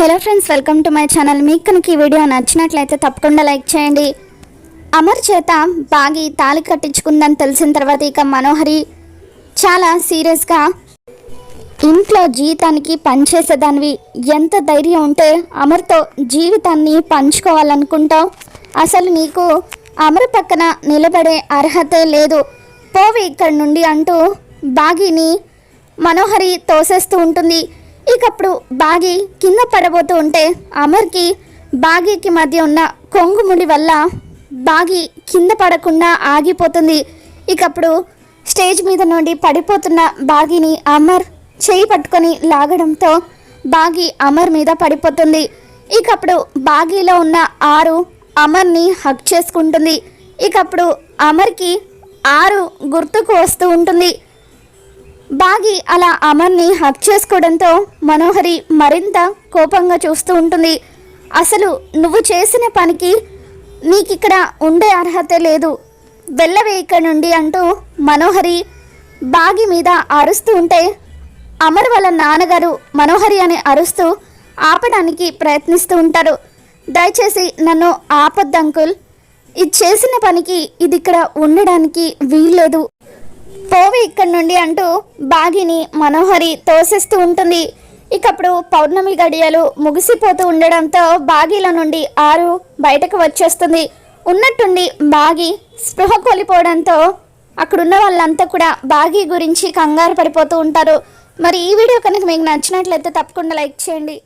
Hello friends welcome to my channel మీకు కనుక ఈ వీడియో నచ్చినట్లయితే తప్పకుండా లైక్ చేయండి. అమర్ చేత బాగి తాళి కట్టించుకుందని తెలిసిన తర్వాత ఇక మనోహరి చాలా సీరియస్గా ఇంట్లో జీవితానికి పనిచేసేదానివి. ఎంత ధైర్యం ఉంటే అమర్తో జీవితాన్ని పంచుకోవాలనుకుంటావు. అసలు నీకు అమర్ పక్కన నిలబడే అర్హతే లేదు. పోవి ఇక్కడి నుండి అంటూ బాగిని మనోహరి తోసేస్తూ ఉంటుంది. ఇకప్పుడు బాగి కింద పడబోతూ ఉంటే అమర్కి బాగీకి మధ్య ఉన్న కొంగు ముడి వల్ల బాగి కింద పడకుండా ఆగిపోతుంది. ఇకప్పుడు స్టేజ్ మీద నుండి పడిపోతున్న బాగిని అమర్ చేయి పట్టుకొని లాగడంతో బాగి అమర్ మీద పడిపోతుంది. ఇకప్పుడు బాగీలో ఉన్న ఆరు అమర్ని హక్ చేసుకుంటుంది. ఇకప్పుడు అమర్కి ఆరు గుర్తుకు వస్తూ ఉంటుంది. బాగి అలా అమర్ని హక్ చేసుకోవడంతో మనోహరి మరింత కోపంగా చూస్తూ ఉంటుంది. అసలు నువ్వు చేసిన పనికి నీకిక్కడ ఉండే అర్హత లేదు. వెళ్ళవే ఇక్కడ నుండి అంటూ మనోహరి బాగి మీద అరుస్తూ ఉంటే అమర్ వాళ్ళ నాన్నగారు మనోహరి అని అరుస్తూ ఆపడానికి ప్రయత్నిస్తూ ఉంటారు. దయచేసి నన్ను ఆపొద్దు అంకుల్. ఇది చేసిన పనికి ఇది ఇక్కడ ఉండడానికి వీల్లేదు. పోవి ఇక్కడి నుండి అంటూ బాగిని మనోహరి తోసేస్తూ ఉంటుంది. ఇకప్పుడు పౌర్ణమి గడియలు ముగిసిపోతూ ఉండడంతో బాగిల నుండి ఆరు బయటకు వచ్చేస్తుంది. ఉన్నట్టుండి బాగి స్పృహ కోల్పోవడంతో అక్కడున్న వాళ్ళంతా కూడా బాగి గురించి కంగారు పడిపోతూ ఉంటారు. మరి ఈ వీడియో కనుక మీకు నచ్చినట్లయితే తప్పకుండా లైక్ చేయండి.